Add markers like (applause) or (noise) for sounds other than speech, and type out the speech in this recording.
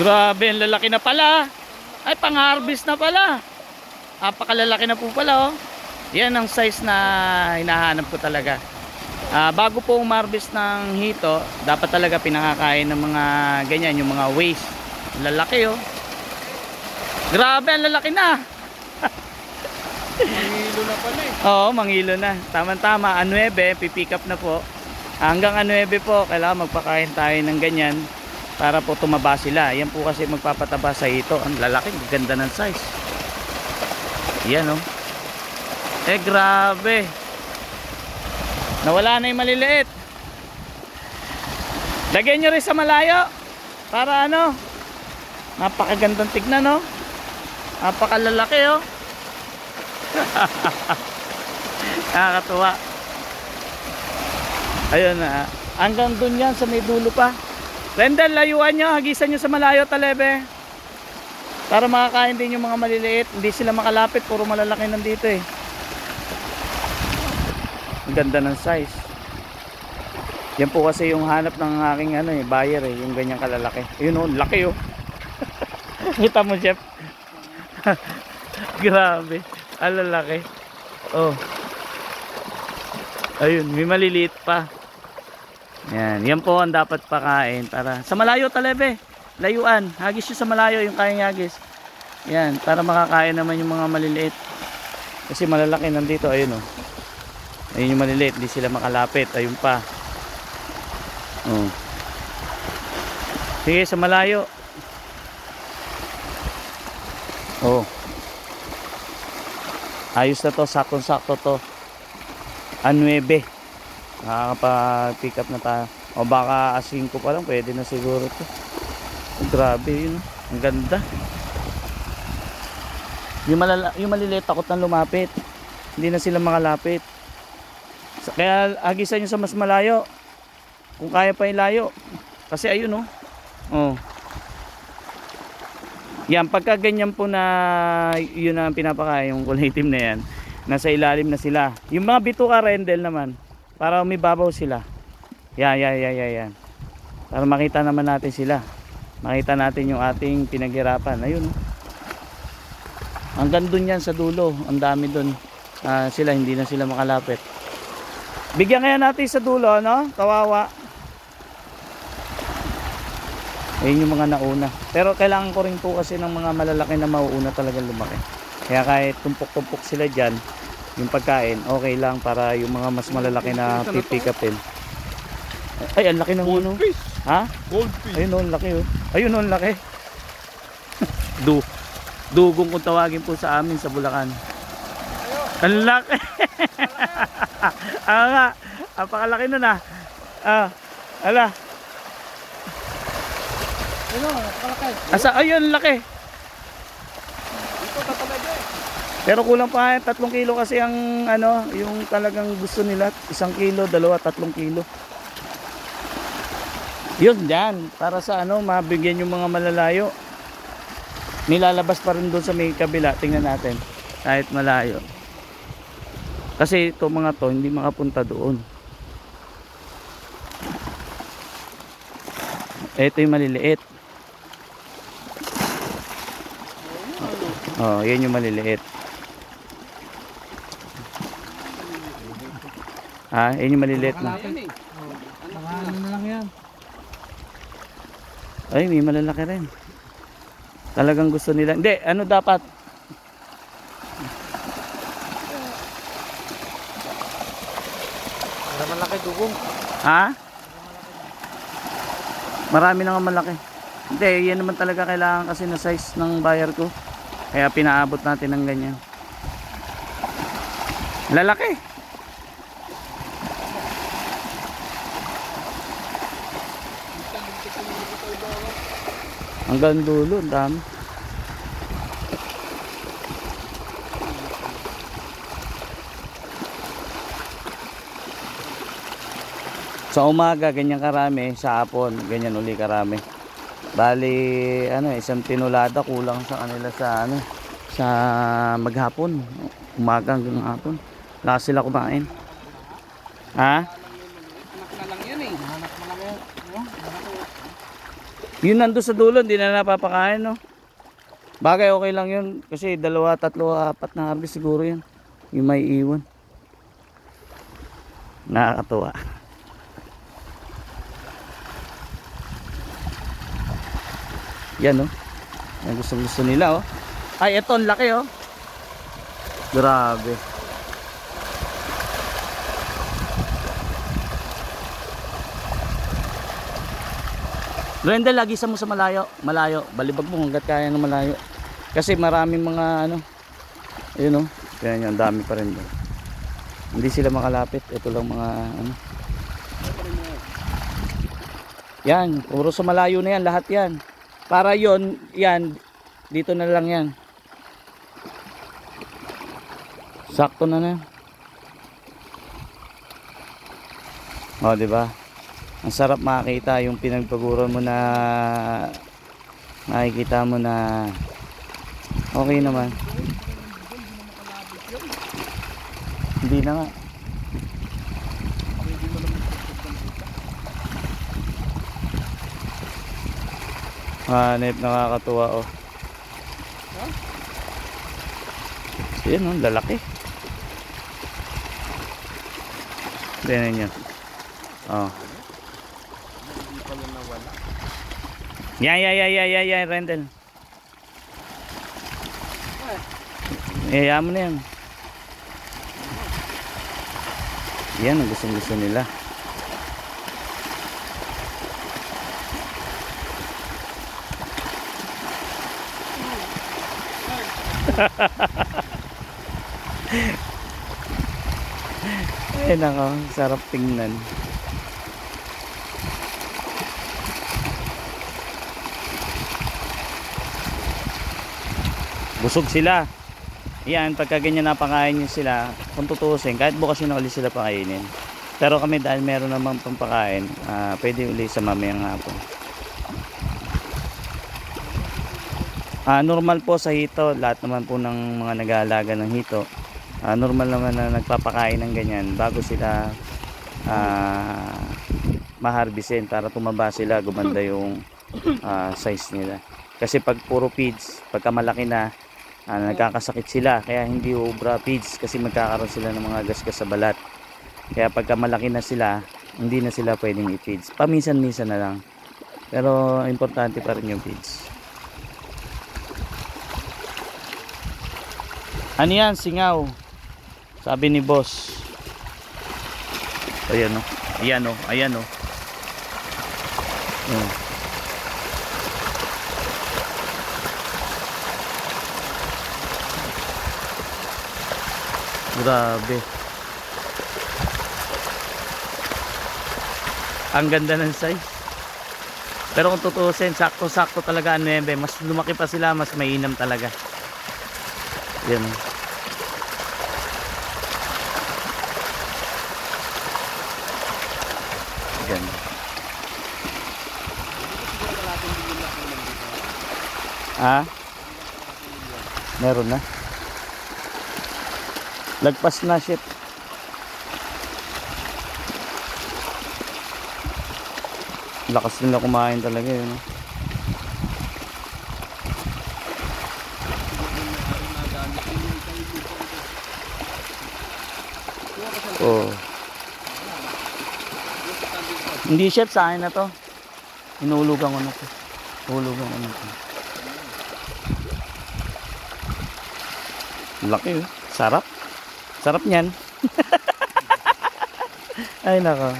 Grabe, ang lalaki na pala. Ay, pang-harvest na pala. Apakalalaki na po pala, oh. Yan ang size na hinahanap ko talaga. Ah, bago po umarbest ng hito, dapat talaga pinakakain ng mga ganyan, yung mga waste. Lalaki, oh. Grabe, ang lalaki na. Mangilo na pala eh. Oo, mangilo na. Tama-tama, A9, pipick up na po. Hanggang A9 po, kailangan magpakain tayo ng ganyan para po tumaba sila. Yan po kasi magpapataba sa ito. Ang lalaki, ganda ng size. Yan oh. Eh grabe. Nawala na yung maliliit. Lagyan nyo rin sa malayo. Para ano, napakagandang tignan no. Napakalalaki oh. (laughs) Nakakatuwa. Ayun na. Hanggang dun yan sa may dulo pa. Rendel, layuan nyo. Hagisan nyo sa malayo talebe. Para makakain din yung mga maliliit. Hindi sila makalapit. Puro malalaki nandito eh. Ang ganda ng size. Yan po kasi yung hanap ng aking ano eh, buyer eh. Yung ganyang kalalaki. Ayun oh, laki oh. (laughs) Kita mo Jeff. (laughs) Grabe. Ang lalaki. Oh. Ayun, may maliliit pa. Yan, yan po ang dapat pakain para sa malayo talebe. Layuan, hagis yun sa malayo yung kayang hagis. Yan, para makakain naman yung mga maliliit. Kasi malalaki nandito, ayun oh. Ayun yung maliliit, hindi sila makalapit. Ayun pa. Oh. Sige, sa malayo. Oh. Ayos na to, sakong-sakto to. A9. Nakakapag-pick up na tayo. O baka A5 pa lang, pwede na siguro to. Grabe yun. Ang ganda. Yung, malala, yung maliliit, takot na lumapit. Hindi na sila makalapit. Kaya agisan nyo sa mas malayo. Kung kaya pa ilayo. Kasi ayun oh. Oh. Yan, pagka ganyan po na yun ang pinapakain, yung kulay itim na yan, nasa ilalim na sila. Yung mga bituka rendel naman, para umibabaw sila. Yan, yan, yan, yan, yan. Para makita naman natin sila. Makita natin yung ating pinaghirapan. Ayun. oh. Hanggang dun yan sa dulo. Ang dami dun. Ah, sila, hindi na sila makalapit. Bigyan kaya natin sa dulo, no? Kawawa. Ayun yung mga nauna. Pero kailangan ko rin po kasi ng mga malalaki na mauuna talaga lumaki. Kaya kahit tumpok-tumpok sila dyan, yung pagkain, okay lang para yung mga mas malalaki na pipick upin. Ay, ang laki ng uno. Ha? Goldfish. Ayun oh, laki oh. Ayun oh, laki. (laughs) du dugong kung tawagin po sa amin sa Bulacan. Ang laki. (laughs) ah nga. Apakalaki nun ah. Ah. Ala. Ano, nakalakay. Asa ayun laki. Ito tatalaga eh. Pero kulang pa eh, tatlong kilo kasi ang ano, yung talagang gusto nila, isang kilo, dalawa, tatlong kilo. Yun dyan, para sa ano, mabigyan yung mga malalayo. Nilalabas pa rin doon sa may kabila, tingnan natin, kahit malayo. Kasi ito mga to, hindi makapunta doon. Ito yung maliliit. Oh, yan yung maliliit. Ha, yan yung maliliit na. Mga ano na lang yan. Ay, may malalaki rin. Talagang gusto nila. Hindi, ano dapat? Para malaki dugong. Ha? Marami na nga malaki. Hindi, yan naman talaga kailangan kasi na size ng buyer ko. Kaya pinaabot natin ng ganyan. Lalaki. Hanggang dulo, ang dami. Sa umaga, ganyan karami. Sa hapon, ganyan uli karami. Bali, ano, isang tinulada kulang sa kanila sa ano, sa maghapon. Umaga hanggang hapon. Lakas sila kumain. Ha? Anak na lang yan eh. Anak na lang yan. No? Yun nando sa dulo, hindi na napapakain, no? Bagay, okay lang yun. Kasi dalawa, tatlo, apat na harvest siguro yun. Yung may iwan. Nakakatuwa. Yan, oh. Yan gusto gusto nila, oh. Ay, eto, ang laki, oh. Grabe. Brenda, lagi sa mo sa malayo. Malayo. Balibag mo hanggat kaya ng malayo. Kasi maraming mga ano. Ayun oh. Yan yun. Ang dami pa rin doon. Hindi sila makalapit. Ito lang mga ano. Yan. Puro sa malayo na yan. Lahat yan. Para yon yan. Dito na lang yan. Sakto na na. O, di ba? Ang sarap makita yung pinagpaguran mo na makikita mo na okay naman. Hindi na nga. Hanip, nakakatuwa oh. Yan oh, lalaki. Tignan nyo. Oh. Yan, yan, yan, yan, yan, yan, Rendel. Eh, yaman mo na yan. Yan ang gustong gusto nila. (laughs) Ay nako, sarap tingnan. Busog sila. Yan, pagka ganyan napakain nyo sila, kung tutusin, kahit bukas yun ulit sila pakainin. Pero kami dahil meron naman pampakain, ah pwede ulit sa mamayang hapon. Ah, normal po sa hito, lahat naman po ng mga nag-aalaga ng hito, ah, normal naman na nagpapakain ng ganyan bago sila ah, maharbisin para tumaba sila, gumanda yung ah, size nila. Kasi pag puro feeds, pagka malaki na, ah, nagkakasakit sila. Kaya hindi obra feeds kasi magkakaroon sila ng mga gasgas sa balat. Kaya pagka malaki na sila, hindi na sila pwedeng i-feeds. Paminsan-minsan na lang. Pero importante pa rin yung feeds. Ano yan? Singaw. Sabi ni boss. Ayan o. Ayan o. Ayan o. Oh. Grabe. Ang ganda ng size. Pero kung tutusin, sakto-sakto talaga ang 9. Mas lumaki pa sila, mas mainam talaga. Yan. Yan. Ah? Meron na. Lagpas na shit. Lakas nila kumain talaga yun. Oh. Hindi chef sa akin na to. Inulugan ko na to. Hulugan ko na to. Laki oh. Sarap. Sarap niyan. (laughs) Ay nako.